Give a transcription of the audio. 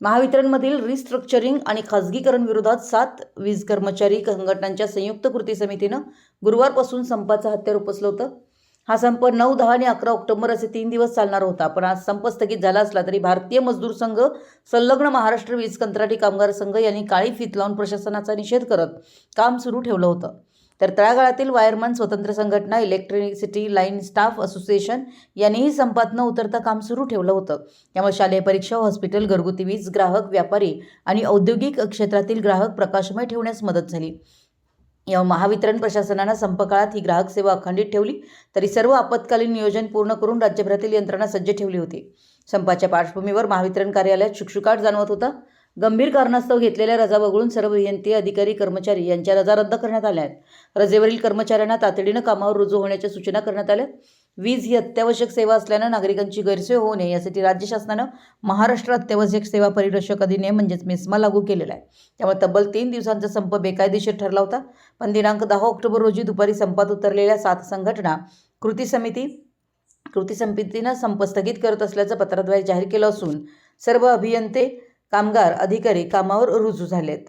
महावितरणमधील restructuring आणि खाजगीकरण विरोधात सात वीज कर्मचारी संघटनांच्या संयुक्त कृती समितीनं गुरुवारपासून संपाचं हत्यार उपसलं होतं. हा संप नऊ दहा आणि अकरा ऑक्टोबर असे तीन दिवस चालणार होता. पण आज संप स्थगित झाला असला तरी भारतीय मजदूर संघ संलग्न महाराष्ट्र वीज कंत्राटी कामगार संघ यांनी काळी फीत लावून प्रशासनाचा निषेध करत काम सुरू ठेवलं होतं. तर तळागाळातील वायरमन स्वतंत्र संघटना इलेक्ट्रिसिटी लाईन स्टाफ असोसिएशन यांनीही संपात न उतरता काम सुरू ठेवलं होतं. त्यामुळे शालेय परीक्षा हॉस्पिटल घरगुती वीज ग्राहक व्यापारी आणि औद्योगिक क्षेत्रातील ग्राहक प्रकाशमय ठेवण्यास मदत झाली. या महावितरण प्रशासनानं संपकाळात ही ग्राहक सेवा अखंडित ठेवली तरी सर्व आपत्कालीन नियोजन पूर्ण करून राज्यभरातील यंत्रणा सज्ज ठेवली होती. संपाच्या पार्श्वभूमीवर महावितरण कार्यालयात शुकशुकाट जाणवत होता. गंभीर कारणास्तव घेतलेल्या रजा वगळून सर्व अभियंते अधिकारी कर्मचारी यांच्या रजा रद्द करण्यात आल्या आहेत. रजेवरील कर्मचाऱ्यांना तातडीनं कामावर रुजू होण्याच्या सूचना करण्यात आल्या वीज ही अत्यावश्यक सेवा असल्यानं नागरिकांची गैरसोय होऊ नये यासाठी राज्य शासनानं महाराष्ट्र अत्यावश्यक सेवा परिरक्षक अधिनियम म्हणजेच मेस्मा लागू केलेला आहे. त्यामुळे तब्बल तीन दिवसांचा संप बेकायदेशीर ठरला होता. पण दिनांक दहा ऑक्टोबर रोजी दुपारी संपात उतरलेल्या सात संघटना कृती समिती कृती समितीनं संप स्थगित करत असल्याचं पत्राद्वारे जाहीर केलं असून सर्व अभियंते कामगार अधिकारी कामावर रुजू झालेत.